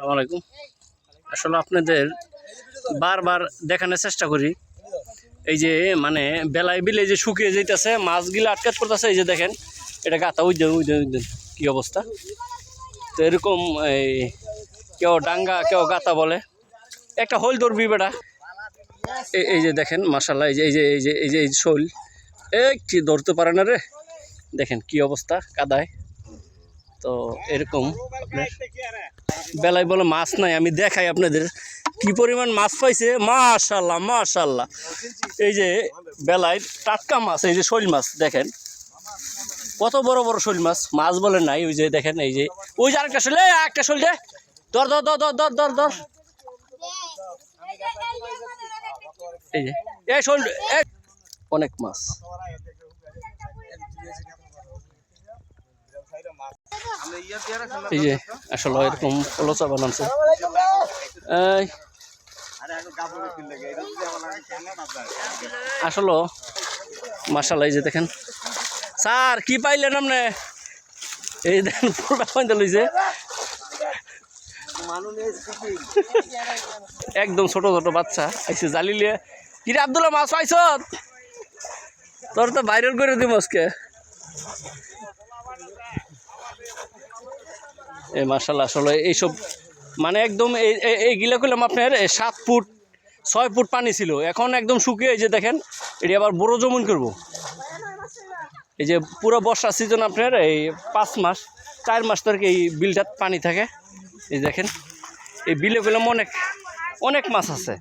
আসসালামু আলাইকুম। আসলে আপনাদের বারবার দেখানোর চেষ্টা করি। এই যে মানে বেলায় বিলে যে শুকিয়ে যাইতেছে, মাছগুলো আটকাত করতেছে, এই যে দেখেন, এটা গাতা উই দেন উই কী অবস্থা? তো এরকম এই কেউ ডাঙ্গা, কেউ গাতা বলে। একটা হোল ধরবি বেটা। এই যে দেখেন মাসাল্লাহ এই যে এই যে এই যে এই যে, এই শোল। এই কি ধরতে পারে না রে? দেখেন কি অবস্থা, কাদায়। তো এরকম বেলায় বলে মাছ নাই আমি দেখাই আপনাদের কি পরিমাণ মাছ পাইছে। মাশাল্লাহ মাশাল্লাহ। এই যে বেলায় টাটকা মাছ এই যে শোল মাছ দেখেন। কত বড় বড় শোল মাছ মাছ বলে নাই ওই যে দেখেন এই যে ওই যে আরেকটা শোল একটা শোল দে। দর দর দর দর দর দর দর এই যে এই শোল অনেক মাছ। এই যে, আসলে এরকম কলচা বানাচ্ছে এই, আসলে। মাসাল্লাহ এই যে দেখেন। স্যার, কি পাইলেন আপনি? এই দেখেন একদম ছোট ছোট বাচ্চা। আইসে জালি লিয়ে কিরে আব্দুল্লাহ, মাছ পাইছ তোর তো ভাইরাল করে দিব এই মার্শাল্লাহ আসলে এইসব মানে একদম এই, এই- এইগুলা করলাম আপনার সাত ফুট, ছয় ফুট পানি ছিল। এখন একদম শুকিয়ে এই যে দেখেন, এটি আবার বড় জমুন করব। এই যে পুরো বর্ষা সিজন আপনার, এই পাঁচ মাস, চার মাস ধরে এই বিলটাত পানি থাকে। এই দেখেন, এই বিলে করলাম অনেক অনেক মাছ আছে।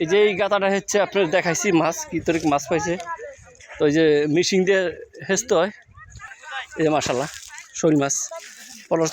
এই যে এই গাতাটা হচ্ছে আপনার দেখাইছি, মাছ, কি তরিক মাছ পাইছে। তো এই যে মিশিং দিয়ে হেসতে হয়। এই যে মাসাল্লাহ শোল মাছ। por los